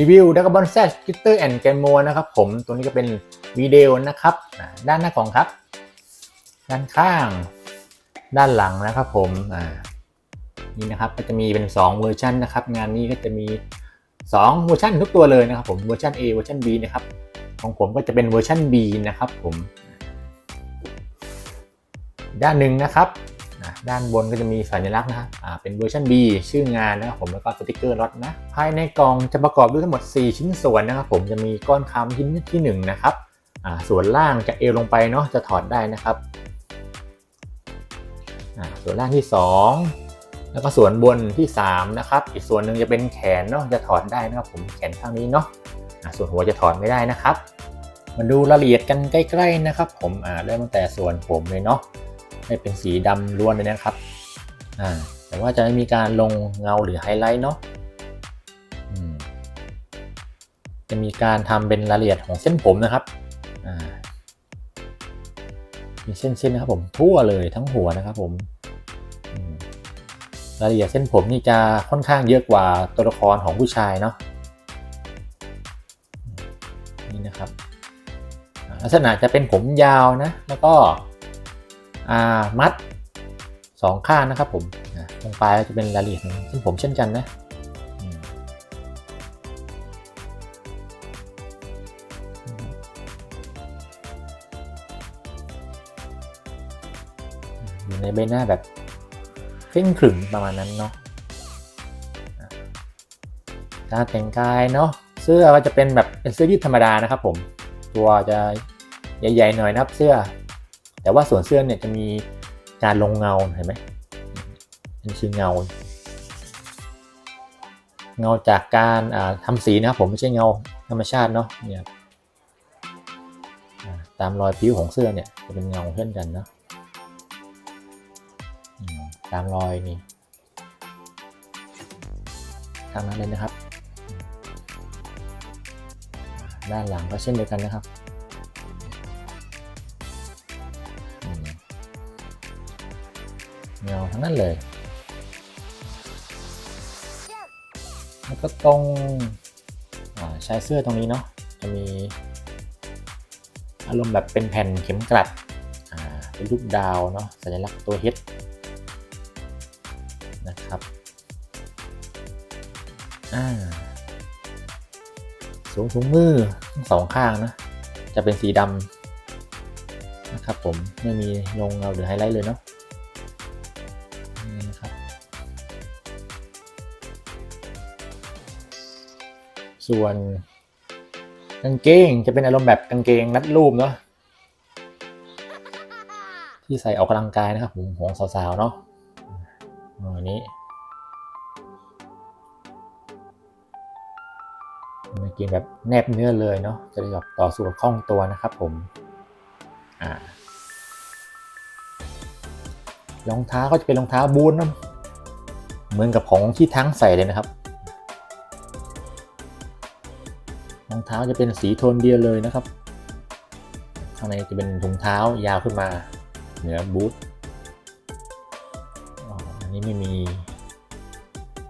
รีวิวดักบอลแซชกิตเตอร์แอนด์แกนโมนะครับผมตัวนี้ก็เป็นวิดีโอนะครับ ด้านหน้ากล่องครับ ด้านข้าง ด้านหลังนะครับผมอ่านี่นะครับก็จะมีเป็น 2 เวอร์ชันนะครับ งานนี้ก็จะมี 2 เวอร์ชันทุกตัวเลยนะครับผมเวอร์ชัน A เวอร์ชัน B นะครับของผมก็จะเป็นเวอร์ชัน B นะครับผม ด้านหนึ่งนะครับ อ่าด้านบนก็จะมีสัญลักษณ์นะครับอ่าเป็นเวอร์ชัน B ชื่องานนะครับผมแล้วก็สติกเกอร์รถนะภายในกล่องจะประกอบด้วยทั้งหมด 4 ชิ้นส่วนนะครับผมจะมีก้อนคำชิ้นที่1นะครับอ่าส่วนล่างจากเอวลงไปเนาะจะถอดได้นะครับอ่าส่วนล่างที่ 2 แล้วก็ส่วนบนที่ 3 นะครับ อีกส่วนหนึ่งจะเป็นแขนเนาะจะถอดได้นะครับผมแขนข้างนี้เนาะส่วนหัวจะถอดไม่ได้นะครับ มาดูรายละเอียดกันใกล้ ๆนะครับ ผมเริ่มตั้งแต่ส่วนผมเลยเนาะ ให้เป็นสีดำล้วนเลยนะครับอ่าแต่ว่าจะไม่มีการลงเงาหรือไฮไลท์เนาะจะมีการทำเป็นรายละเอียดของเส้นผมนะครับมีเส้นๆนะครับผมทั่วเลยทั้งหัวนะครับผมรายละเอียดเส้นผมนี่จะค่อนข้างเยอะกว่าตัวละครของผู้ชายเนาะนี่นะครับ ลักษณะจะเป็นผมยาวนะ แล้วก็ มัดสองข้างนะครับผมตรงปลายจะเป็นรายละเอียดของเส้นผมเช่นกันนะอยู่ในใบหน้าแบบเคร่งขรึมประมาณนั้นเนาะการแต่งกายเนาะเสื้อก็จะเป็นแบบเป็นเสื้อยืดธรรมดานะครับผม ตัวจะใหญ่ๆหน่อยนะครับเสื้อ แต่ว่าส่วนเสื้อเนี่ยจะมีการลงเงาเห็นไหมเป็นชื่อเงา เงาจากการทำสีนะครับผมไม่ใช่เงาธรรมชาติเนาะเนี่ยตามรอยผิวของเสื้อเนี่ยจะเป็นเงาเช่นกันเนาะตามรอยนี่ตามนั้นเลยนะครับ ด้านหลังก็เช่นเดียวกันนะครับ เงาทั้งนั้นเลยแล้วก็ตรงใช้เสื้อตรงนี้เนาะจะมีอารมณ์แบบเป็นแผ่นเข็มกลัดเป็นรูปดาวเนาะสัญลักษณ์ตัว H นะครับอ่าสวมถุงมือทั้งสองข้างนะ จะเป็นสีดำนะครับผม ไม่มีลงเงาหรือไฮไลท์เลยเนาะ ส่วนกางเกงจะเป็นอารมณ์แบบกางเกงรัดรูปเนาะที่ใส่ออกกำลังกายนะครับผมของสาวๆเนาะอันนี้เกมแบบแนบเนื้อเลยเนาะจะได้แบบต่อสู้กับคล่องตัวนะครับผมอ่ารองเท้าก็จะเป็นรองเท้าบูทนาะเหมือนกับของที่ทั้งใส่เลยนะครับ รองเท้าจะเป็นสีโทนเดียวเลยนะครับ ข้างในจะเป็นถุงเท้ายาวขึ้นมา เหนือบูทอันนี้ไม่มี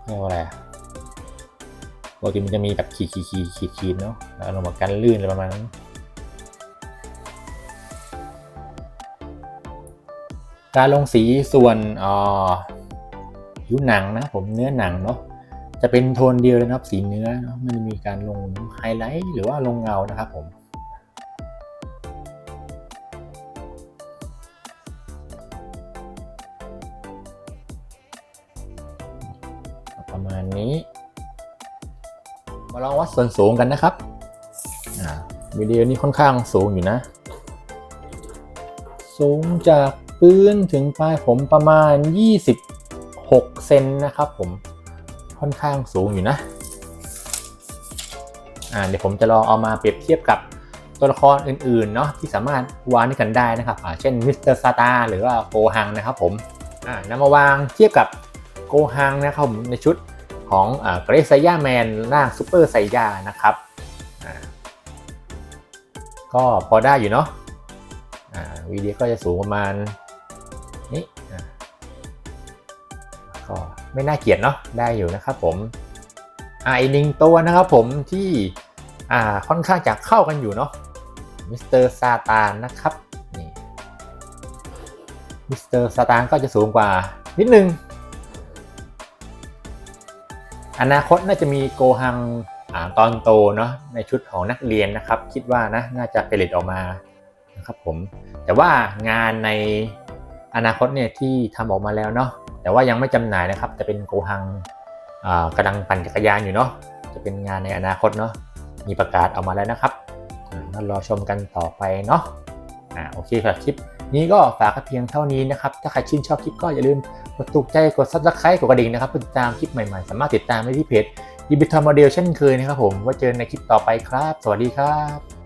เรียกว่าอะไรปกติมันจะมีแบบขีดขีดขีดขีดขีดเนาะแล้วลงมากันลื่นอะไรประมาณนั้นการลงสีส่วนผิวหนังนะผมเนื้อหนังเนาะ จะเป็นโทนเดียวเลยนะครับสีเนื้อเนาะไม่มีการลงไฮไลท์หรือว่าลงเงานะครับผมประมาณนี้ มาลองวัดส่วนสูงกันนะครับวิดีโอนี้ค่อนข้างสูงอยู่นะ สูงจากพื้นถึงปลายผมประมาณ 26 เซนนะครับผม ค่อนข้างสูงอยู่นะ อ่าเดี๋ยวผมจะลองเอามาเปรียบเทียบกับตัวละครอื่นๆเนาะที่สามารถวางด้วยกันได้นะครับอ่าเช่นมิสเตอร์ซาตาหรือว่าโกฮังนะครับผมอ่านำมาวางเทียบกับโกฮังนะครับผมในชุดของเกรซไซย่าแมนร่างซูเปอร์ไซย่านะครับก็พอได้อยู่เนาะวีดีก็จะสูงประมาณ ก็ไม่น่าเกลียดเนาะได้อยู่นะครับผมอ่าอีกหนึ่งตัวนะครับผมที่อ่าค่อนข้างจะเข้ากันอยู่เนาะมิสเตอร์ซาตานนะครับนี่มิสเตอร์ซาตานก็จะสูงกว่านิดนึง อนาคตน่าจะมีโกฮังอ่าตอนโตเนาะในชุดของนักเรียนนะครับ คิดว่านะน่าจะผลิตออกมานะครับผมแต่ว่างานใน อนาคตเนี่ยที่ทำออกมาแล้วเนาะแต่ว่ายังไม่จำหน่ายนะครับจะเป็นโกฮังอ่ากำลังปั่นจักรยานอยู่เนาะจะเป็นงานในอนาคตเนาะมีประกาศออกมาแล้วนะครับอ่าก็รอชมกันต่อไปเนาะอ่าโอเคสำหรับคลิปนี้ก็ฝากกันเพียงเท่านี้นะครับ ถ้าใครชื่นชอบคลิปก็อย่าลืมกดถูกใจ กดซับสไครต์กดกระดิ่งนะครับเพื่อติดตามคลิปใหม่ๆ สามารถติดตามได้ที่เพจ d ิบิทอมโมเดลเช่นเคยนะครับผมไว่าเจอในคลิปต่อไปครับ สวัสดีครับ